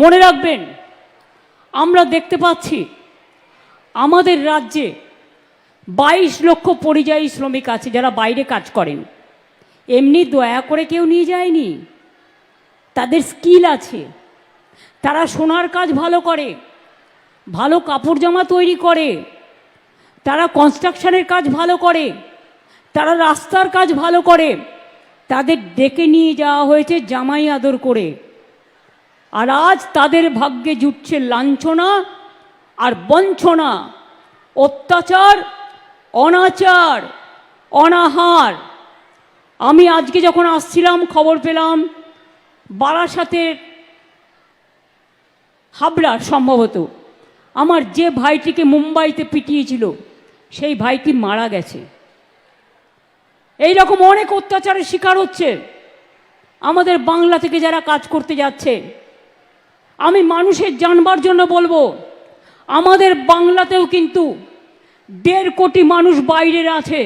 মনে রাখবেন, আমরা দেখতে পাচ্ছি আমাদের রাজ্যে বাইশ লক্ষ পরিযায়ী শ্রমিক আছে যারা বাইরে কাজ করেন। এমনি দয়া করে কেউ নিয়ে যায়নি। তাদের স্কিল আছে। তারা সোনার কাজ ভালো করে, ভালো কাপড় জামা তৈরি করে, তারা কনস্ট্রাকশনের কাজ ভালো করে, তারা রাস্তার কাজ ভালো করে। তাদের ডেকে নিয়ে যাওয়া হয়েছে জামাই আদর করে। আর আজ তাদের ভাগ্যে জুটছে লাঞ্ছনা আর বঞ্চনা, অত্যাচার, অনাচার, অনাহার। আমি আজকে যখন আসছিলাম, খবর পেলাম, বারাসাতের হাবড়ার সম্ভবত, আমার যে ভাইটিকে মুম্বাইতে পিটিয়েছিল, সেই ভাইটি মারা গেছে। এই রকম অনেক অত্যাচারের শিকার হচ্ছে। আমাদের বাংলা থেকে যারা কাজ করতে যাচ্ছে আমি মানুষের জানবার জন্য বলব, আমাদের বাংলাতেও কিন্তু দেড় কোটি মানুষ বাইরের আছে,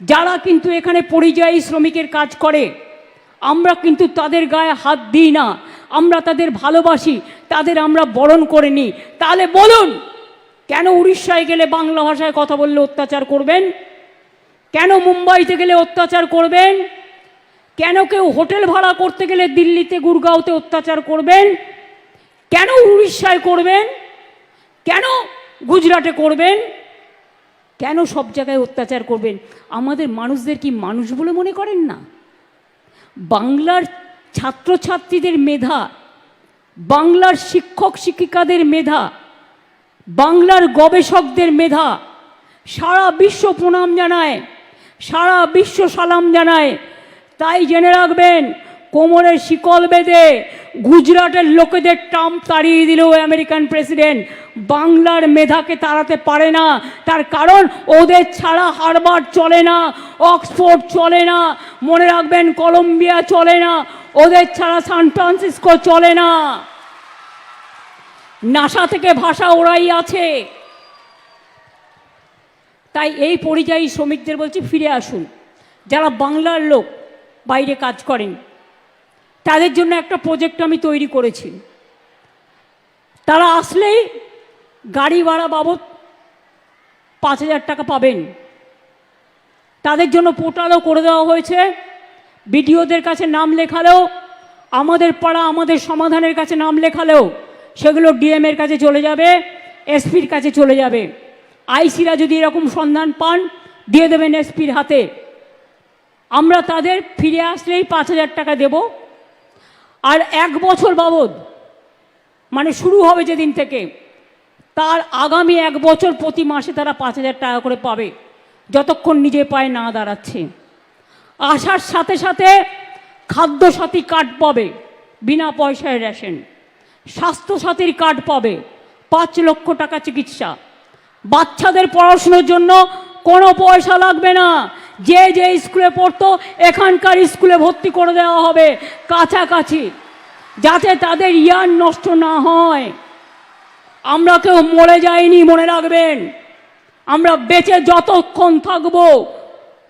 যারা কিন্তু এখানে পরিযায়ী শ্রমিকের কাজ করে। আমরা কিন্তু তাদের গায়ে হাত দিই না, আমরা তাদের ভালোবাসি, তাদের আমরা বরণ করে নিই। তাহলে বলুন, কেন উড়িষ্যায় গেলে বাংলা ভাষায় কথা বললে অত্যাচার করবেন? কেন মুম্বাইতে গেলে অত্যাচার করবেন? কেন কেউ হোটেল ভাড়া করতে গেলে দিল্লিতে, গুরগাঁওতে অত্যাচার করবেন? কেন উড়িষ্যায় করবেন? কেন গুজরাটে করবেন? কেন সব জায়গায় অত্যাচার করবেন? আমাদের মানুষদের কি মানুষ বলে মনে করেন না? বাংলার ছাত্রছাত্রীদের মেধা, বাংলার শিক্ষক শিক্ষিকাদের মেধা, বাংলার গবেষকদের মেধা, সারা বিশ্ব প্রণাম জানায়, সারা বিশ্ব সালাম জানায়। তাই জেনে রাখবেন, কোমরের শিকল বেঁধে গুজরাটের লোকেদের ট্রাম্প তাড়িয়ে দিল আমেরিকান প্রেসিডেন্ট। বাংলার মেধাকে তাড়াতে পারে না। তার কারণ ওদের ছাড়া হারবার চলে না, অক্সফোর্ড চলে না, মনে রাখবেন কলম্বিয়া চলে না, ওদের ছাড়া সান ফ্রান্সিসকো চলে না। নাসা থেকে ভাষা ওরাই আছে। তাই এই পরিযায়ী শ্রমিকদের বলছি, ফিরে আসুন। যারা বাংলার লোক, বাইরে কাজ করেন। তাদের জন্য একটা প্রজেক্ট আমি তৈরি করেছি। তারা আসলেই গাড়ি ভাড়া বাবদ পাঁচ হাজার টাকা পাবেন। তাদের জন্য পোর্টালও করে দেওয়া হয়েছে। বিডিওদের কাছে নাম লেখালেও, আমাদের পাড়া, আমাদের সমাধানের কাছে নাম লেখালেও সেগুলো ডিএমের কাছে চলে যাবে এসপির কাছে চলে যাবে। আইসিরা যদি এরকম সন্ধান পান, দিয়ে দেবেন এসপির হাতে। আমরা তাদের ফিরে আসলেই পাঁচ হাজার টাকা দেব। আর এক বছর বাবদ মানে শুরু হবে যেদিন থেকে, তার আগামী এক বছর প্রতি মাসে তারা পাঁচ হাজার টাকা করে পাবে, যতক্ষণ নিজে পায়ে না দাঁড়াচ্ছে। আসার সাথে সাথে খাদ্যসাথী কার্ড পাবে, বিনা পয়সায় রেশন। স্বাস্থ্যসাথীর কার্ড পাবে, পাঁচ লক্ষ টাকা চিকিৎসা। বাচ্চাদের পড়াশুনোর জন্য কোনো পয়সা লাগবে না। যে যে স্কুলে পড়তো, এখানকার স্কুলে ভর্তি করে দেওয়া হবে কাছাকাছি, যাতে তাদের ইয়ার নষ্ট না হয়। আমরা কেউ মরে যাইনি, মনে রাখবেন। আমরা বেঁচে যতক্ষণ থাকব,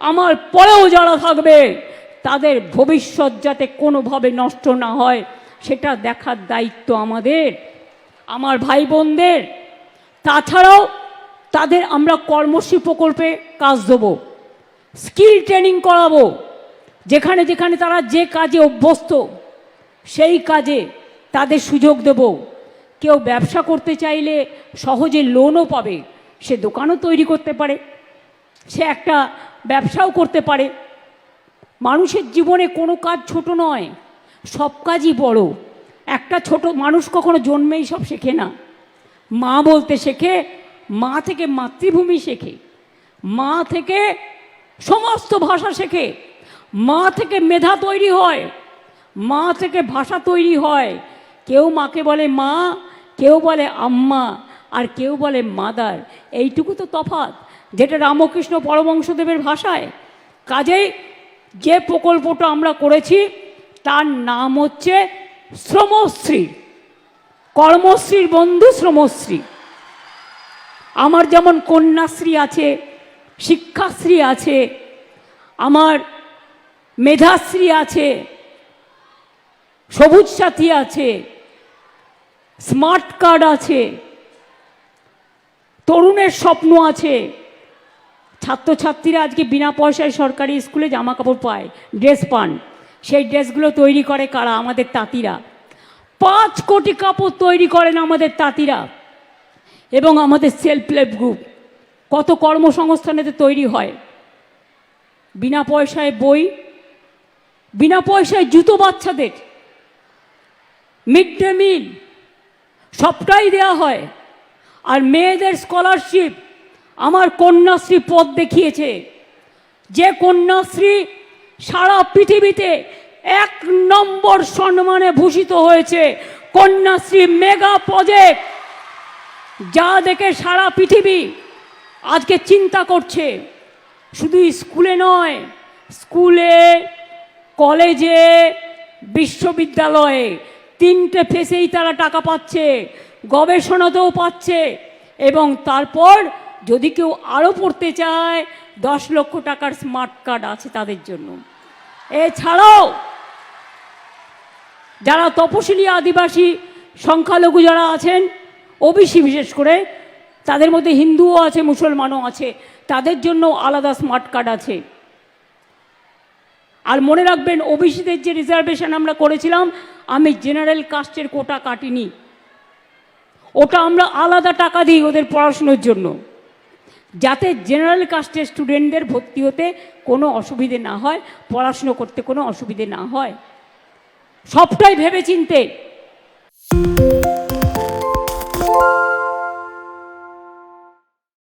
আমার পরেও যারা থাকবে, তাদের ভবিষ্যৎ যাতে কোনোভাবে নষ্ট না হয়, সেটা দেখার দায়িত্ব আমাদের। আমার ভাই বোনদের তাছাড়াও তাদের আমরা কর্মশ্রী প্রকল্পে কাজ দেবো। স্কিল ট্রেনিং করাবো। যেখানে যেখানে তারা যে কাজে অভ্যস্ত, সেই কাজে তাদের সুযোগ দেব। কেউ ব্যবসা করতে চাইলে সহজে লোনও পাবে। সে দোকানও তৈরি করতে পারে। সে একটা ব্যবসাও করতে পারে। মানুষের জীবনে কোনো কাজ ছোট নয়, সব কাজই বড়। একটা ছোট মানুষ কখনো জন্মেই সব শেখে না। মা বলতে শেখে, মা থেকে মাতৃভূমি শেখে। মা থেকে সমস্ত ভাষা শেখে। মা থেকে মেধা তৈরি হয়। মা থেকে ভাষা তৈরি হয়। কেউ মাকে বলে মা, কেউ বলে আম্মা, আর কেউ বলে মাদার। এইটুকু তো তফাৎ, যেটা রামকৃষ্ণ পরমংশদেবের ভাষায়। কাজেই যে প্রকল্পটা আমরা করেছি, তার নাম হচ্ছে শ্রমশ্রী। কর্মশ্রীর বন্ধু শ্রমশ্রী। আমার যেমন কন্যাশ্রী আছে শিক্ষাশ্রী আছে, আমার মেধাশ্রী আছে, সবুজ সাথী আছে, স্মার্ট কার্ড আছে, তরুণের স্বপ্ন আছে। ছাত্রছাত্রীরা আজকে বিনা পয়সায় সরকারি স্কুলে জামা কাপড় পায়, ড্রেস পান। সেই ড্রেসগুলো তৈরি করে কারা? আমাদের তাঁতিরা। পাঁচ কোটি কাপড় তৈরি করেন আমাদের তাঁতিরা। এবং আমাদের সেলফ হেল্প গ্রুপ কত কর্মসংস্থানেতে তৈরি হয়। বিনা পয়সায় বই, বিনা পয়সায় জুতো বাচ্চাদের মিড ডে মিল, সবটাই দেওয়া হয়। আর মেয়েদের স্কলারশিপ আমার কন্যাশ্রী পদ দেখিয়েছে। যে কন্যাশ্রী সারা পৃথিবীতে এক নম্বর সম্মানে ভূষিত হয়েছে, কন্যাশ্রী মেগা প্রজেক্ট যা দেখে সারা পৃথিবী আজকে চিন্তা করছে। শুধু স্কুলে নয়, স্কুলে, কলেজে, বিশ্ববিদ্যালয়ে তিনটে ফেসেই তারা টাকা পাচ্ছে, গবেষণাতেও পাচ্ছে এবং তারপর যদি কেউ আরও পড়তে চায়, দশ লক্ষ টাকার স্মার্ট কার্ড আছে তাদের জন্য। এছাড়াও যারা তপশিলি আদিবাসী সংখ্যালঘু যারা আছেন, ওবিসি বিশেষ করে তাদের মধ্যে হিন্দুও আছে, মুসলমানও আছে। তাদের জন্য আলাদা স্মার্ট কার্ড আছে। আর মনে রাখবেন, ওবিসিদের যে রিজার্ভেশন আমরা করেছিলাম, আমি জেনারেল কাস্টের কোটা কাটিনি। ওটা আমরা আলাদা টাকা দিই ওদের পড়াশুনোর জন্য। যাতে জেনারেল কাস্টের স্টুডেন্টদের ভর্তি হতে কোনো অসুবিধে না হয়, পড়াশুনো করতে কোনো অসুবিধে না হয়। সবটাই ভেবে চিনতে